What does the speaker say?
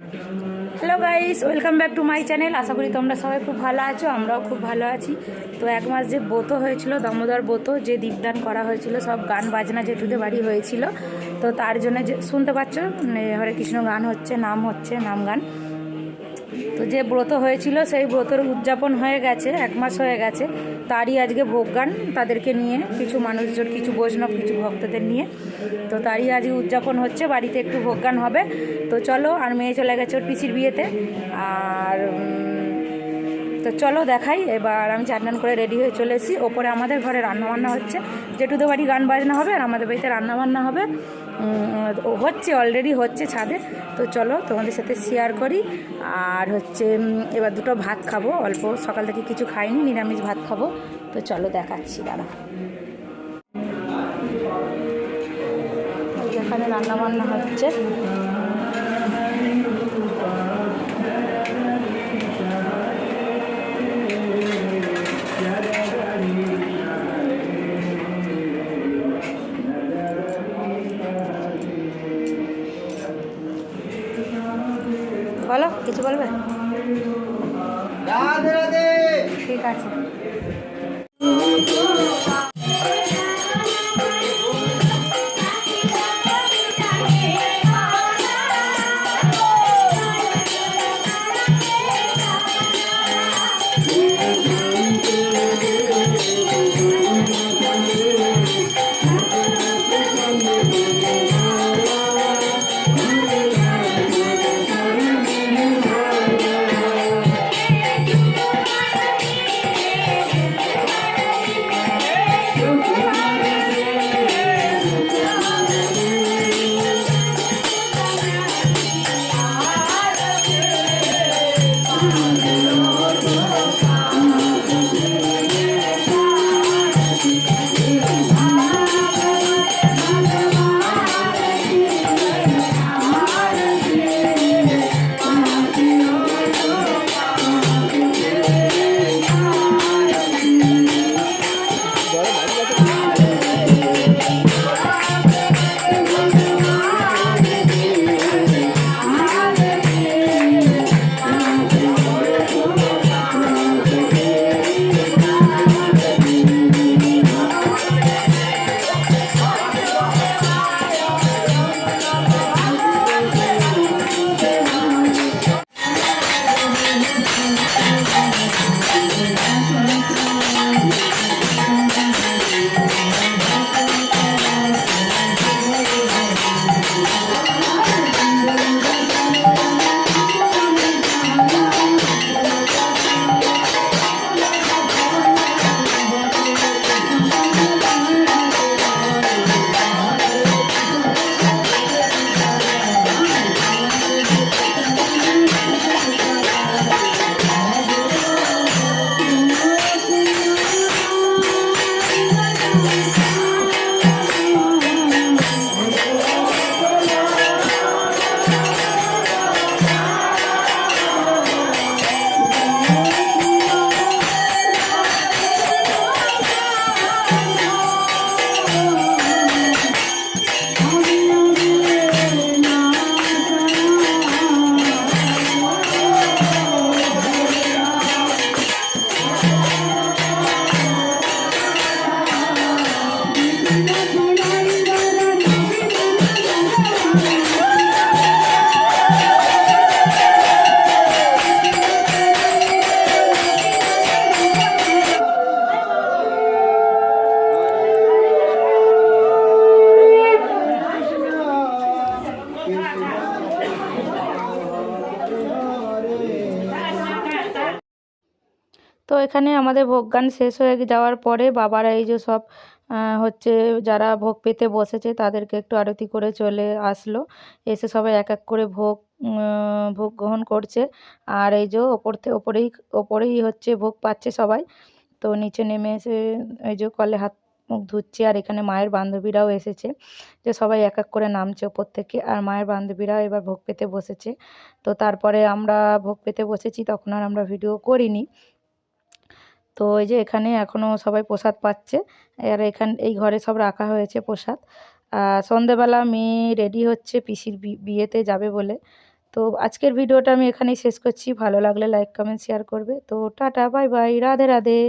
Welcome back to my channel আশা করি তোমরা সবাই খুব ভালো আছো, আমরাও খুব ভালো আছি। তো এক মাস যে ব্রত হয়েছিল, দামোদর ব্রত যে দীপদান করা হয়েছিল, সব গান বাজনা যেতুতে বাড়ি হয়েছিল। তো তার জন্য যে শুনতে পাচ্ছ? মানে হরে কৃষ্ণ গান হচ্ছে, নাম হচ্ছে, নাম গান। তো যে ব্রত হয়েছিল, সেই ব্রতের উদযাপন হয়ে গেছে, এক মাস হয়ে গেছে। তারই আজকে ভোগগান তাদেরকে নিয়ে, কিছু মানুষজন, কিছু বৈষ্ণব, কিছু ভক্তদের নিয়ে। তো তারই আজকে উদযাপন হচ্ছে, বাড়িতে একটু ভোগগান হবে। তো চলো, আর মেয়ে চলে গেছে ওর পিসির বিয়েতে। আর তো চলো দেখাই, এবার আমি চান করে রেডি হয়ে চলে এসেছি। ওপরে আমাদের ঘরে রান্নাবান্না হচ্ছে। যেটুদের বাড়ি গান বাজনা হবে আর আমাদের বাড়িতে রান্নাবান্না হবে। হচ্ছে অলরেডি হচ্ছে ছাদে। তো চলো তোমাদের সাথে শেয়ার করি। আর হচ্ছে এবার দুটো ভাত খাব। অল্প সকাল থেকে কিছু খাইনি, নিরামিষ ভাত খাব। তো চলো দেখাচ্ছি দাঁড়া এখানে রান্নাবান্না হচ্ছে। কিছু বলবে ঠিক আছে। তো এখানে আমাদের ভোগগান শেষ হয়ে যাওয়ার পরে বাবারা এই যে সব হচ্ছে যারা ভোগ পেতে বসেছে তাদেরকে একটু আরতি করে চলে আসলো। এসে সবাই এক এক করে ভোগ ভোগ গ্রহণ করছে। আর এই যে ওপর থেকে ওপরেই ওপরেই হচ্ছে ভোগ পাচ্ছে সবাই। তো নিচে নেমে এসে এই যে কলে হাত মুখ ধুচ্ছে আর এখানে মায়ের বান্ধবীরাও এসেছে। যে সবাই এক এক করে নামছে ওপর থেকে আর মায়ের বান্ধবীরা এবার ভোগ পেতে বসেছে। তো তারপরে আমরা ভোগ পেতে বসেছি তখন আর আমরা ভিডিও করিনি। তো এই যে এখানে এখনও সবাই প্রসাদ পাচ্ছে। আর এখান, এই ঘরে সব রাখা হয়েছে প্রসাদ। সন্ধেবেলা মেয়ে রেডি হচ্ছে, পিসির বিয়েতে যাবে বলে। তো আজকের ভিডিওটা আমি এখানেই শেষ করছি। ভালো লাগলে লাইক কমেন্ট শেয়ার করবে। তো tata bye bye Radhe Radhe.